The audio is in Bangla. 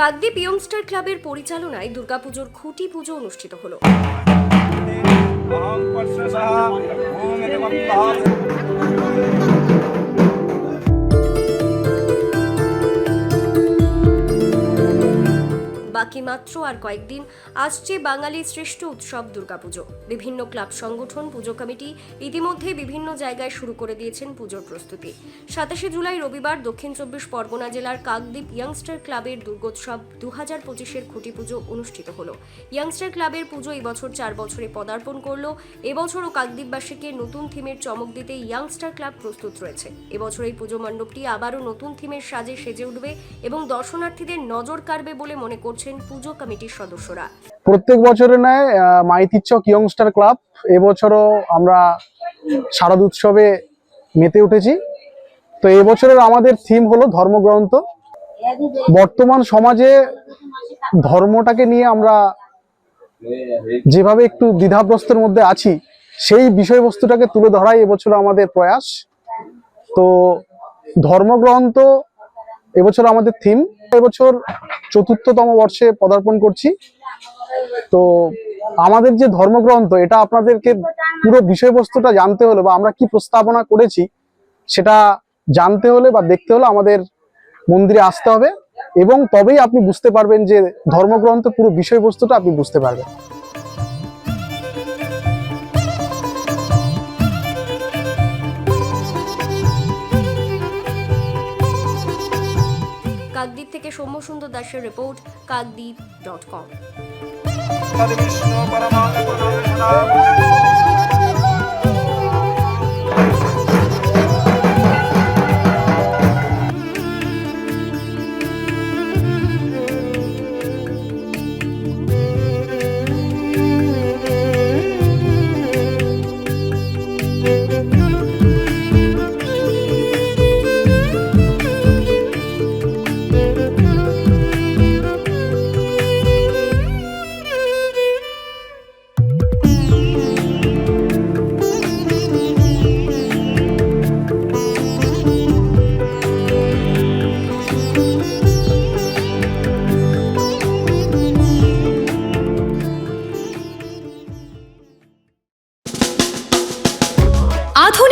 কাকদ্বীপ ইয়ংস্টার ক্লাবের পরিচালনায় দুর্গাপুজোর খুঁটি পুজো অনুষ্ঠিত হলো। বাকি মাত্র আর কয়েকদিন আসছে বাঙালির শ্রেষ্ঠ উৎসব দুর্গাপুজো। বিভিন্ন ক্লাব সংগঠন, পুজো কমিটি ইতিমধ্যে বিভিন্ন জায়গায় শুরু করে দিয়েছেন পুজোর প্রস্তুতি। সাতাশে জুলাই রবিবার দক্ষিণ চব্বিশ পরগনা জেলার কাকদ্বীপ ইয়াংস্টার ক্লাবের দুর্গোৎসব দু হাজার পঁচিশের খুঁটি পুজো অনুষ্ঠিত হল। ইয়াংস্টার ক্লাবের পুজো এবছর চার বছরে পদার্পণ করল। এবছরও কাকদ্বীপবাসীকে নতুন থিমের চমক দিতে ইয়াংস্টার ক্লাব প্রস্তুত রয়েছে। এবছর এই পুজো মণ্ডপটি আবারও নতুন থিমের সাজে সেজে উঠবে এবং দর্শনার্থীদের নজর কাড়বে বলে মনে করছেন পুজো কমিটির সদস্যরা। প্রত্যেক বছরের ন্যায় মাইতিচ্ছক ইয়ংস্টার ক্লাব এবছরও আমরা শারদ উৎসবে মেতে উঠেছি। তো এবছরের আমাদের থিম হলো ধর্মগ্রন্থ। বর্তমান সমাজে ধর্মটাকে নিয়ে আমরা যেভাবে একটু দ্বিধাগ্রস্তের মধ্যে আছি, সেই বিষয়বস্তুটাকে তুলে ধরাই এবছর আমাদের প্রয়াস। তো ধর্মগ্রন্থ এবছর আমাদের থিম এবছর চতুর্থতম বর্ষে পদার্পণ করছি। তো আমাদের যে ধর্মগ্রন্থ, এটা আপনাদেরকে পুরো বিষয়বস্তুটা জানতে হলে বা আমরা কি প্রস্তাবনা করেছি, সেটা জানতে হলে বা দেখতে হলে আমাদের মন্দিরে আসতে হবে এবং তবেই আপনি বুঝতে পারবেন যে ধর্মগ্রন্থ পুরো বিষয়বস্তুটা আপনি বুঝতে পারবেন। কাকদ্বীপ থেকে সৌম্য সুন্দর দাসের রিপোর্ট কাকদ্বীপ ডট কম।